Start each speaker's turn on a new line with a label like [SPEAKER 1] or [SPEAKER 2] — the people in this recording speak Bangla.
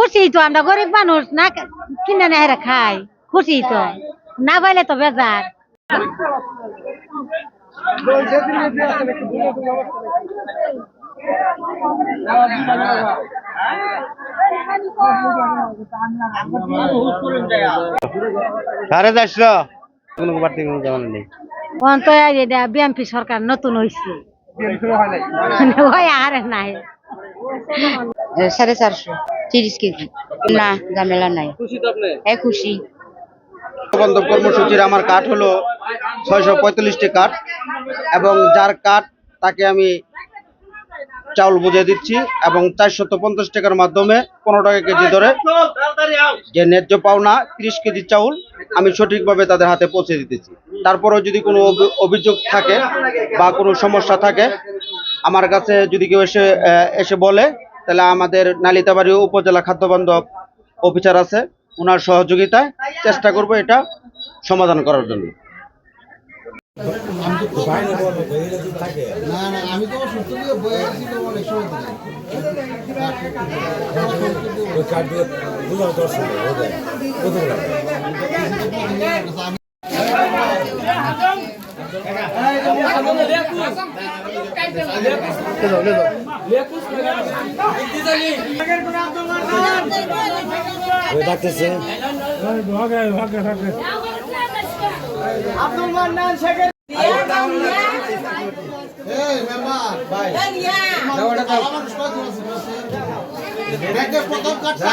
[SPEAKER 1] খুশি তো আমরা গরিব মানুষ না কিনে না হেরা খাই। খুশি তো। না পাইলে তো বেজার।
[SPEAKER 2] সাড়ে চারশো কোনো বাড়তি কোনো জামানা নেই।
[SPEAKER 1] অন্ত এটা বিএনপি সরকার নতুন হয়েছে হয় আর নাই।
[SPEAKER 3] সাড়ে চারশো। তিরিশ কেজি। না ঝামেলা নাই। হ্যাঁ খুশি।
[SPEAKER 2] বান্ধব কর্মসূচির আমার কাঠ হলো ছয়শো পঁয়তাল্লিশটি কাঠ এবং যার কাঠ তাকে আমি চাউল বুঝিয়ে দিচ্ছি এবং চারশত পঞ্চাশ টাকার মাধ্যমে পনেরো টাকা কেজি ধরে যে ন্যায্য পাওনা তিরিশ কেজি চাউল আমি সঠিকভাবে তাদের হাতে পৌঁছে দিতেছি। তারপরেও যদি কোনো অভি- অভিযোগ থাকে বা কোনো সমস্যা থাকে আমার কাছে যদি কেউ এসে এসে বলে তাহলে আমাদের নালিতাবাড়ি উপজেলা খাদ্য বান্ধব অফিসার আছে ওনার সহযোগিতায় চেষ্টা করব এটা সমাধান করার জন্য। ডাকতেছে আব্দুল মান্নান শেখের প্রথম কাটটা